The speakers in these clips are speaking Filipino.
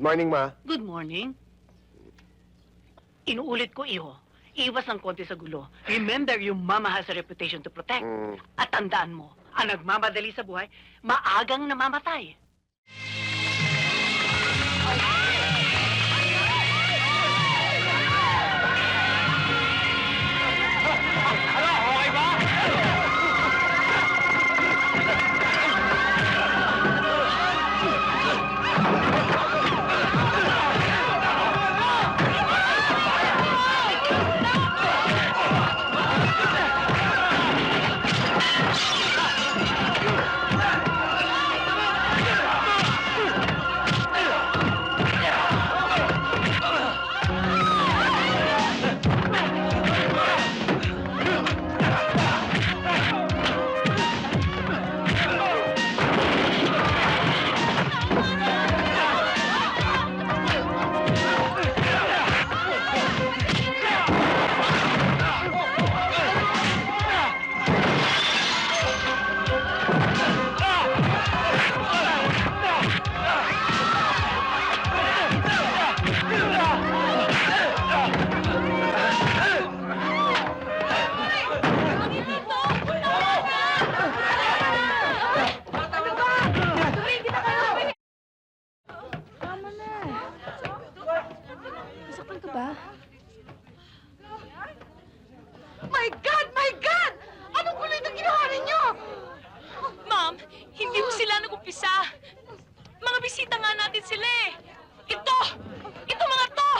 Good morning, Ma. Good morning. Inuulit ko, iho. Iwas ng konti sa gulo. Remember, your mama has a reputation to protect. Mm, At tandaan mo, ang nagmamadali sa buhay, maagang namamatay. Nasaktan ka ba? My God! My God! Anong gulo itong ginawa ninyo? Ma'am, hindi mo sila nag-umpisa. Mga bisita nga natin sila eh. Ito! Ito mga to!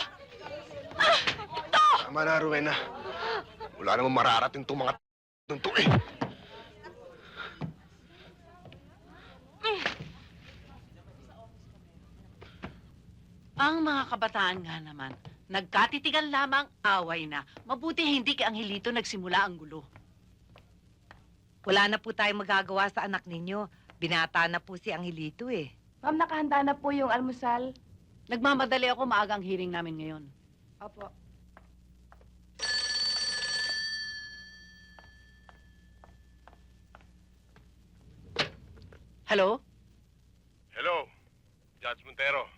Ah, ito! tama na, Rowena. Wala namang mararating itong mga nung to eh. Ang mga kabataan nga naman, nagkatitigan lamang away na. Mabuti hindi kay Angelito nagsimula ang gulo. Wala na po tayong magagawa sa anak ninyo. Binata na po si Angelito eh. Ma'am, nakahanda na po yung almusal. Nagmamadali ako maagang hearing namin ngayon. Opo. Hello? Hello, Judge Montero.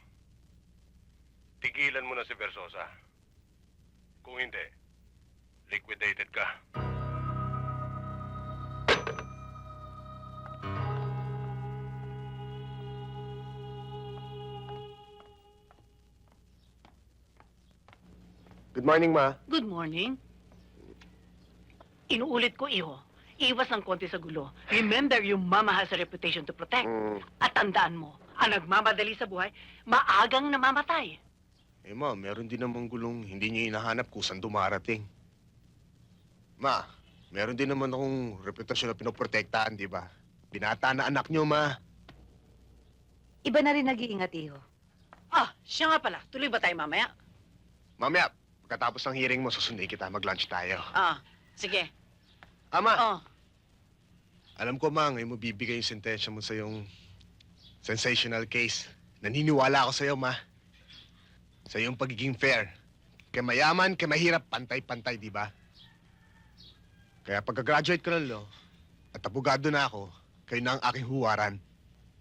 Tigilan mo na si Versosa. Kung hindi, liquidated ka. Good morning, Ma. Good morning. Inuulit ko, iho. Iwas ng konti sa gulo. Remember, your mama has a reputation to protect. Mm, At tandaan mo, ang nagmamadali sa buhay, maagang namamatay. Eh, Ma, meron din namang gulong hindi niya hinahanap kung saan dumarating. Ma, meron din naman akong reputasyon na pinoprotektahan, di ba? Binata na anak niyo, Ma. Iba na rin nag-iingat, iho. Ah, siya nga pala. Tuloy ba tayo mamaya? Mamaya, pagkatapos ng hearing mo, susundin kita, mag-lunch tayo. Ah, sige. Ama, Oh, alam ko, Ma, ngayon mo bibigay yung sentensya mo sa yung sensational case. Naniniwala ako sa'yo, Ma. Sa iyong pagiging fair. Kay mayaman, kay mahirap, pantay-pantay, di ba? Kaya pagka-graduate ko ng law, at abogado na ako, kayo na ang aking huwaran.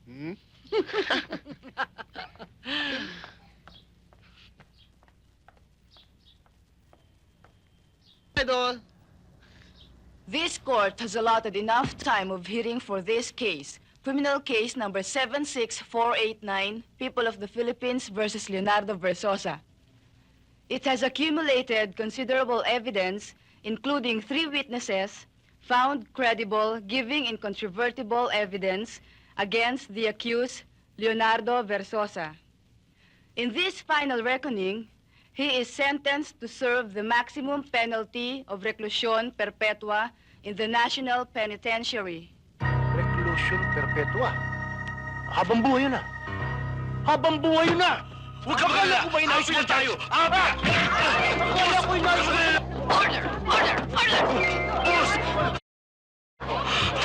Hmm? Idol. This court has allotted enough time of hearing for this case. Criminal case number 76489, People of the Philippines versus Leonardo Versosa. It has accumulated considerable evidence, including three witnesses found credible, giving incontrovertible evidence against the accused, Leonardo Versosa. In this final reckoning, he is sentenced to serve the maximum penalty of reclusion perpetua in the National Penitentiary. Reclusion perpetua. Habang buhay na. Habang buhay na! Huwag ka! Kung may inayos na tayo! Aba! Kala ko inayos na! Order! Order! Order! Boss!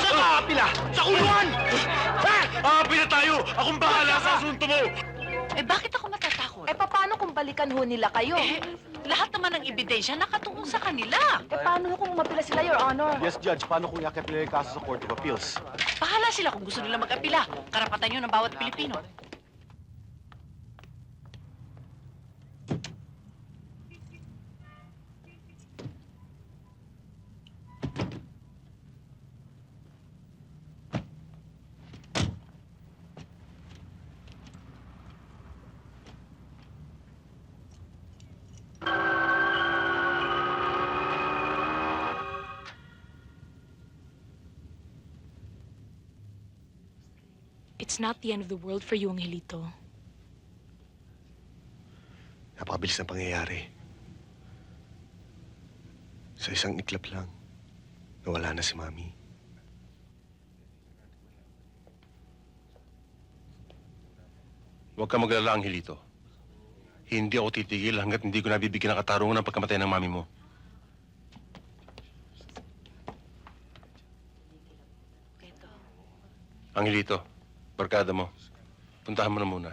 Saan ka apila? Sa kulungan! Ha? Na tayo! Akong bahala sa asunto mo! Eh, bakit ako matatakot? Eh, paano kung balikan ho nila kayo? Eh, lahat naman ng ebidensya nakatungong sa kanila. Eh, paano kung mapila sila, Your Honor? Yes, Judge. Paano kung yakap nila yung kaso sa Court of Appeals? Bahala sila kung gusto nila mag-apila. Karapatan yun ng bawat Pilipino. It's not the end of the world for you, Angelito. Napakabilis ng pangyayari. Sa isang iklap lang, nawala na si Mami. Huwag ka maglala, Angelito. Hindi ako titigil hanggat hindi ko nabibigyan ng katarungan ng pagkamatay ng mami mo. Angelito, barkada mo. Puntahan mo na muna.